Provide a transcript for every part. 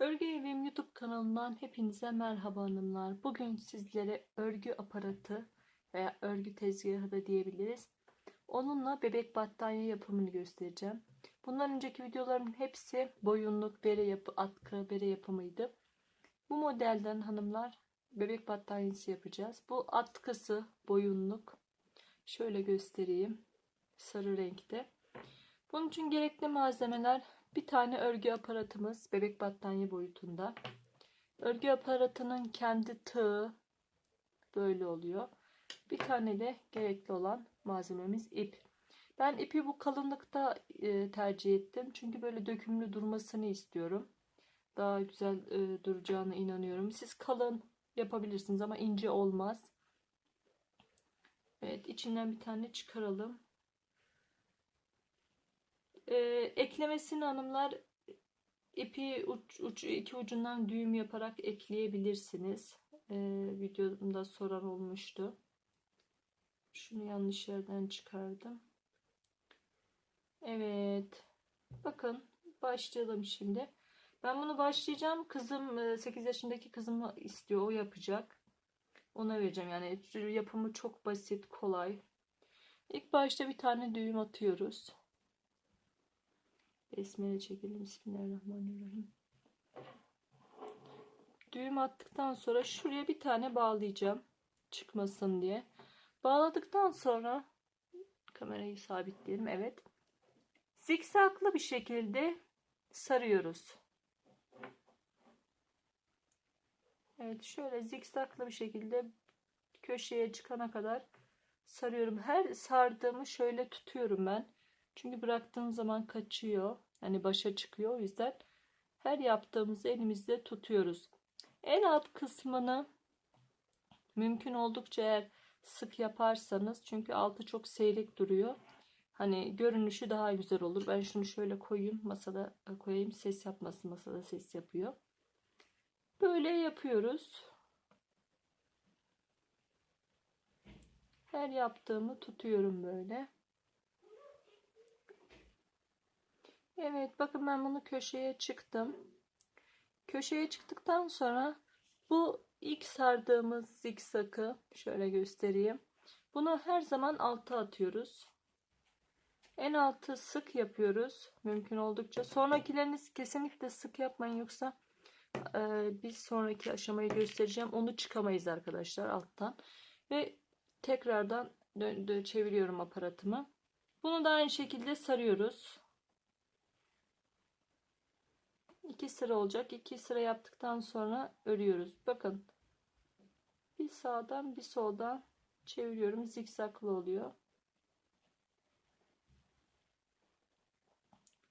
Örgü Evim YouTube kanalından hepinize merhaba hanımlar. Bugün sizlere örgü aparatı veya örgü tezgahı da diyebiliriz. Onunla bebek battaniye yapımını göstereceğim. Bundan önceki videoların hepsi boyunluk, bere yapı, atkı, bere yapımıydı. Bu modelden hanımlar bebek battaniyesi yapacağız. Bu atkısı boyunluk. Şöyle göstereyim. Sarı renkte. Bunun için gerekli malzemeler bir tane örgü aparatımız bebek battaniye boyutunda. Örgü aparatının kendi tığı böyle oluyor. Bir tane de gerekli olan malzememiz ip. Ben ipi bu kalınlıkta e, tercih ettim. Çünkü böyle dökümlü durmasını istiyorum. Daha güzel e, duracağına inanıyorum. Siz kalın yapabilirsiniz ama ince olmaz. Evet içinden bir tane çıkaralım. Ee, eklemesini hanımlar ipi uç, uç, iki ucundan düğüm yaparak ekleyebilirsiniz. Ee, videomda soran olmuştu. Şunu yanlış yerden çıkardım. Evet. Bakın başlayalım şimdi. Ben bunu başlayacağım. Kızım 8 yaşındaki kızım istiyor. O yapacak. Ona vereceğim. Yani yapımı çok basit, kolay. İlk başta bir tane düğüm atıyoruz. Besmele çekelim. Bismillahirrahmanirrahim. Düğüm attıktan sonra şuraya bir tane bağlayacağım. Çıkmasın diye. Bağladıktan sonra kamerayı sabitleyelim. Evet. Zikzaklı bir şekilde sarıyoruz. Evet şöyle zikzaklı bir şekilde köşeye çıkana kadar sarıyorum. Her sardığımı şöyle tutuyorum ben. Çünkü bıraktığım zaman kaçıyor. Hani başa çıkıyor. O yüzden her yaptığımızı elimizde tutuyoruz. En alt kısmını mümkün oldukça eğer sık yaparsanız çünkü altı çok seyrek duruyor. Hani görünüşü daha güzel olur. Ben şunu şöyle koyayım. Masada koyayım. Ses yapmasın. Masada ses yapıyor. Böyle yapıyoruz. Her yaptığımı tutuyorum böyle. Evet bakın ben bunu köşeye çıktım. Köşeye çıktıktan sonra bu ilk sardığımız zikzakı şöyle göstereyim. Bunu her zaman alta atıyoruz. En altı sık yapıyoruz. Mümkün oldukça. Sonrakileriniz kesinlikle sık yapmayın yoksa e, bir sonraki aşamayı göstereceğim. Onu çıkamayız arkadaşlar alttan. Ve tekrardan çeviriyorum aparatımı. Bunu da aynı şekilde sarıyoruz. 2 sıra olacak. 2 sıra yaptıktan sonra örüyoruz. Bakın. Bir sağdan bir soldan çeviriyorum. Zikzaklı oluyor.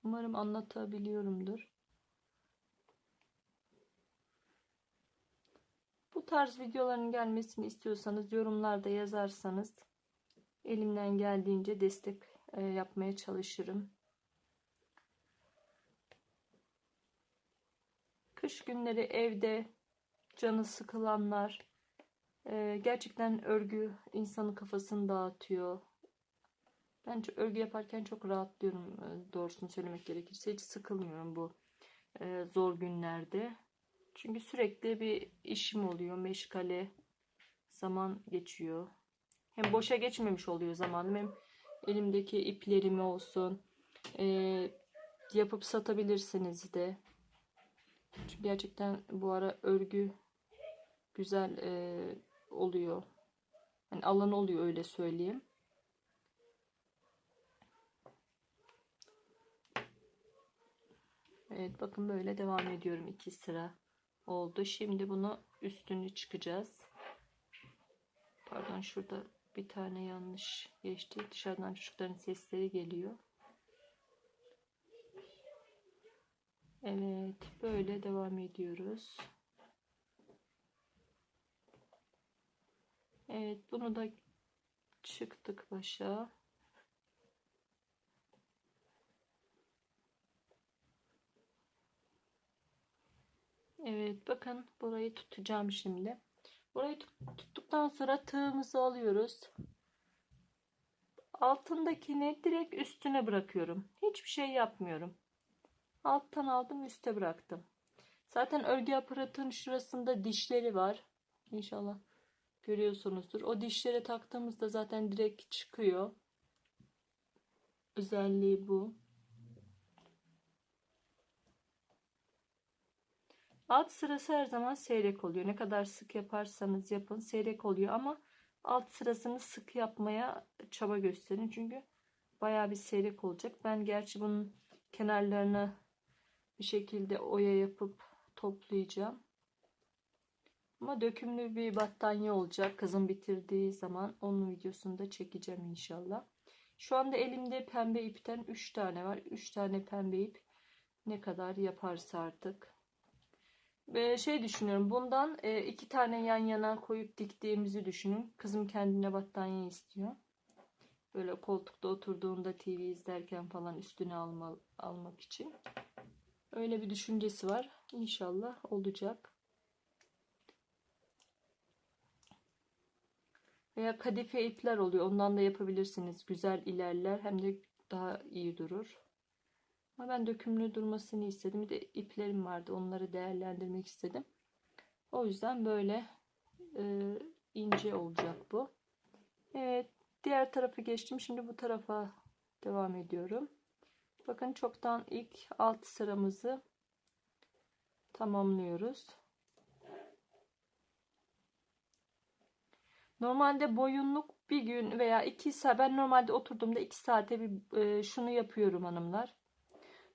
Umarım anlatabiliyorumdur. Bu tarz videoların gelmesini istiyorsanız yorumlarda yazarsanız elimden geldiğince destek e, yapmaya çalışırım. Kış günleri evde canı sıkılanlar e, gerçekten örgü insanın kafasını dağıtıyor. Ben örgü yaparken çok rahatlıyorum e, doğrusunu söylemek gerekirse. Hiç sıkılmıyorum bu e, zor günlerde. Çünkü sürekli bir işim oluyor. Meşgale zaman geçiyor. Hem boşa geçmemiş oluyor zamanım hem elimdeki iplerimi olsun e, yapıp satabilirsiniz de. Çünkü gerçekten bu ara örgü güzel e, oluyor. Yani alan oluyor öyle söyleyeyim. Evet bakın böyle devam ediyorum. iki sıra oldu. Şimdi bunu üstünü çıkacağız. Pardon şurada bir tane yanlış geçti. Dışarıdan çocukların sesleri geliyor. Evet, böyle devam ediyoruz. Evet, bunu da çıktık başa. Evet, bakın burayı tutacağım şimdi. Burayı tuttuktan sonra tığımızı alıyoruz. Altındakini direkt üstüne bırakıyorum. Hiçbir şey yapmıyorum. Alttan aldım üste bıraktım. Zaten örgü aparatının şurasında dişleri var. İnşallah görüyorsunuzdur. O dişlere taktığımızda zaten direkt çıkıyor. Özelliği bu. Alt sırası her zaman seyrek oluyor. Ne kadar sık yaparsanız yapın seyrek oluyor ama alt sırasını sık yapmaya çaba gösterin. Çünkü bayağı bir seyrek olacak. Ben gerçi bunun kenarlarına bir şekilde oya yapıp toplayacağım. Ama dökümlü bir battaniye olacak. Kızım bitirdiği zaman onun videosunu da çekeceğim inşallah. Şu anda elimde pembe ipten 3 tane var. 3 tane pembe ip ne kadar yaparsa artık. Ve şey düşünüyorum. Bundan e, iki tane yan yana koyup diktiğimizi düşünün. Kızım kendine battaniye istiyor. Böyle koltukta oturduğunda TV izlerken falan üstüne alma, almak için. Öyle bir düşüncesi var. İnşallah olacak. Veya kadife ipler oluyor. Ondan da yapabilirsiniz. Güzel ilerler. Hem de daha iyi durur. Ama ben dökümlü durmasını istedim. Bir de iplerim vardı. Onları değerlendirmek istedim. O yüzden böyle e, ince olacak bu. Evet. Diğer tarafı geçtim. Şimdi bu tarafa devam ediyorum. Bakın çoktan ilk alt sıramızı tamamlıyoruz. Normalde boyunluk bir gün veya iki saat ben normalde oturduğumda iki saate bir e, şunu yapıyorum hanımlar.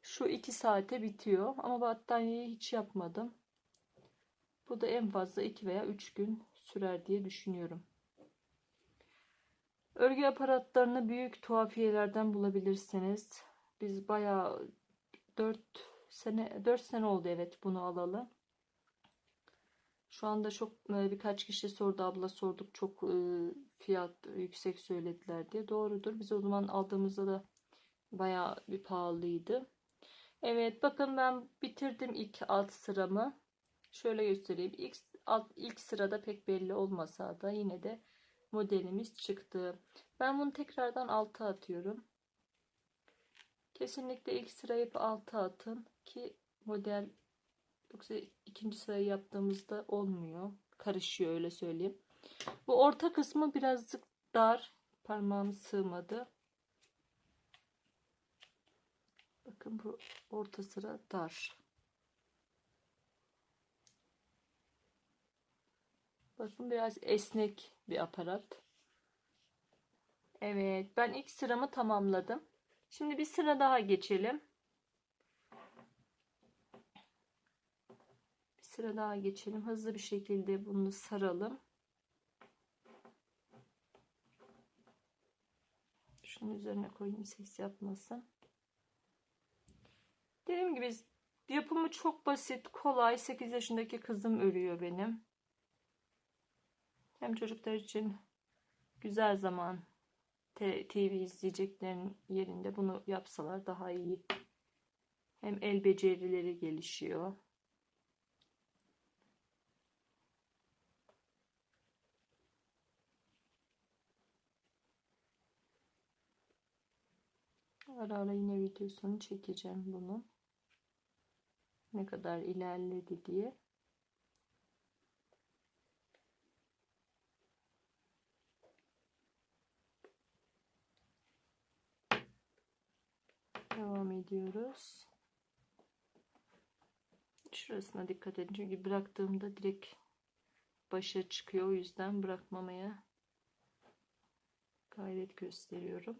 Şu iki saate bitiyor ama battaniyeyi hiç yapmadım. Bu da en fazla iki veya üç gün sürer diye düşünüyorum. Örgü aparatlarını büyük tuhafiyelerden bulabilirsiniz. Biz bayağı 4 sene 4 sene oldu evet bunu alalı. Şu anda çok e, birkaç kişi sordu abla sorduk çok e, fiyat yüksek söylediler diye. Doğrudur. Biz o zaman aldığımızda da bayağı bir pahalıydı. Evet bakın ben bitirdim ilk alt sıramı. Şöyle göstereyim. İlk, alt, ilk sırada pek belli olmasa da yine de modelimiz çıktı. Ben bunu tekrardan alta atıyorum. Kesinlikle ilk sırayı alta atın ki model yoksa ikinci sırayı yaptığımızda olmuyor. Karışıyor öyle söyleyeyim. Bu orta kısmı birazcık dar. Parmağım sığmadı. Bakın bu orta sıra dar. Bakın biraz esnek bir aparat. Evet ben ilk sıramı tamamladım. Şimdi bir sıra daha geçelim. Bir sıra daha geçelim. Hızlı bir şekilde bunu saralım. Şunun üzerine koyayım ses yapmasın. Dediğim gibi yapımı çok basit, kolay. 8 yaşındaki kızım örüyor benim. Hem çocuklar için güzel zaman TV izleyeceklerin yerinde bunu yapsalar daha iyi. Hem el becerileri gelişiyor. Ara ara yine videosunu çekeceğim bunu. Ne kadar ilerledi diye. Devam ediyoruz. Şurasına dikkat edin. Çünkü bıraktığımda direkt başa çıkıyor. O yüzden bırakmamaya gayret gösteriyorum.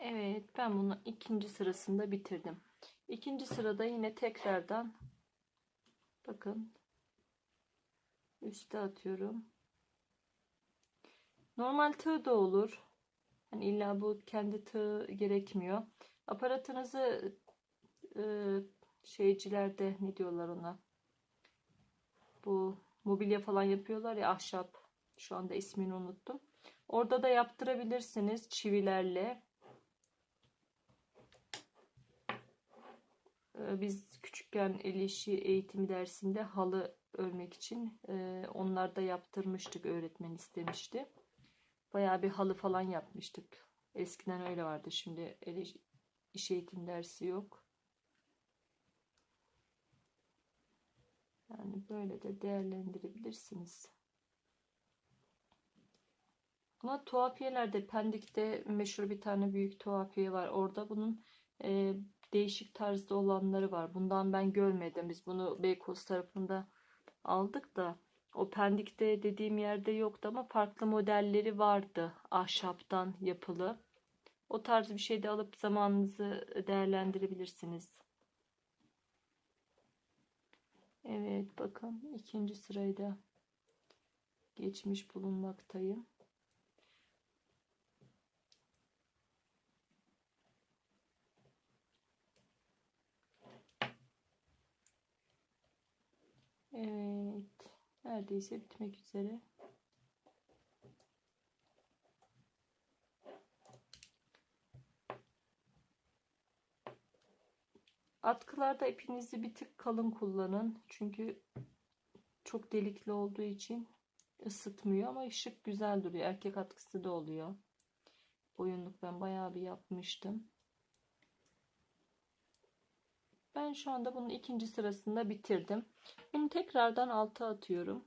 Evet ben bunu ikinci sırasında bitirdim. İkinci sırada yine tekrardan bakın üste atıyorum. Normal tığ da olur. Hani illa bu kendi tığ gerekmiyor. Aparatınızı e, şeycilerde ne diyorlar ona? Bu mobilya falan yapıyorlar ya ahşap. Şu anda ismini unuttum. Orada da yaptırabilirsiniz çivilerle. E, biz küçükken el işi eğitimi dersinde halı örmek için e, onlar da yaptırmıştık. Öğretmen istemişti. Bayağı bir halı falan yapmıştık. Eskiden öyle vardı. Şimdi el, iş eğitim dersi yok. Yani böyle de değerlendirebilirsiniz. Ama tuhafiyelerde Pendik'te meşhur bir tane büyük tuhafiye var. Orada bunun e, değişik tarzda olanları var. Bundan ben görmedim. Biz bunu Beykoz tarafında aldık da o Pendik'te dediğim yerde yoktu ama farklı modelleri vardı. Ahşaptan yapılı. O tarz bir şey de alıp zamanınızı değerlendirebilirsiniz. Evet bakın ikinci sırayı da geçmiş bulunmaktayım. Evet. Neredeyse bitmek üzere. Atkılarda ipinizi bir tık kalın kullanın. Çünkü çok delikli olduğu için ısıtmıyor ama ışık güzel duruyor. Erkek atkısı da oluyor. Boyunluk ben bayağı bir yapmıştım. Ben şu anda bunun ikinci sırasında bitirdim. Bunu tekrardan alta atıyorum.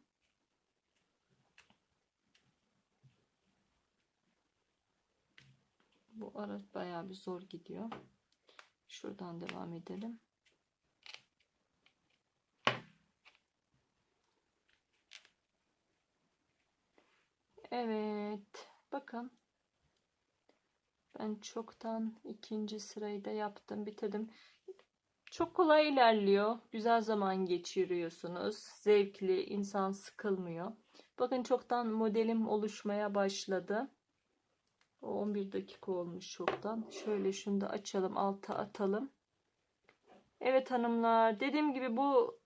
Bu ara bayağı bir zor gidiyor. Şuradan devam edelim. Evet. Bakın. Ben çoktan ikinci sırayı da yaptım. Bitirdim. Çok kolay ilerliyor. Güzel zaman geçiriyorsunuz. Zevkli, insan sıkılmıyor. Bakın çoktan modelim oluşmaya başladı. O 11 dakika olmuş çoktan. Şöyle şunu da açalım, alta atalım. Evet hanımlar, dediğim gibi bu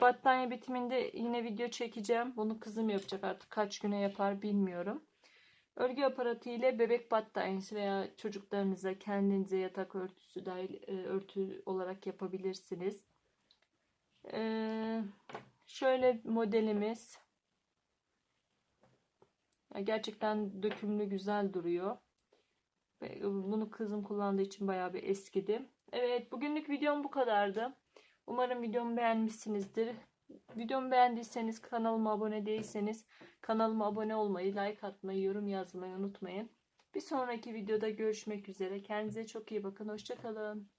battaniye bitiminde yine video çekeceğim. Bunu kızım yapacak artık kaç güne yapar bilmiyorum. Örgü aparatı ile bebek battaniyesi veya çocuklarınıza kendinize yatak örtüsü dahil e, örtü olarak yapabilirsiniz. Ee, şöyle modelimiz. Gerçekten dökümlü güzel duruyor. Bunu kızım kullandığı için bayağı bir eskidi. Evet bugünlük videom bu kadardı. Umarım videomu beğenmişsinizdir. Videomu beğendiyseniz kanalıma abone değilseniz kanalıma abone olmayı, like atmayı, yorum yazmayı unutmayın. Bir sonraki videoda görüşmek üzere. Kendinize çok iyi bakın. Hoşçakalın.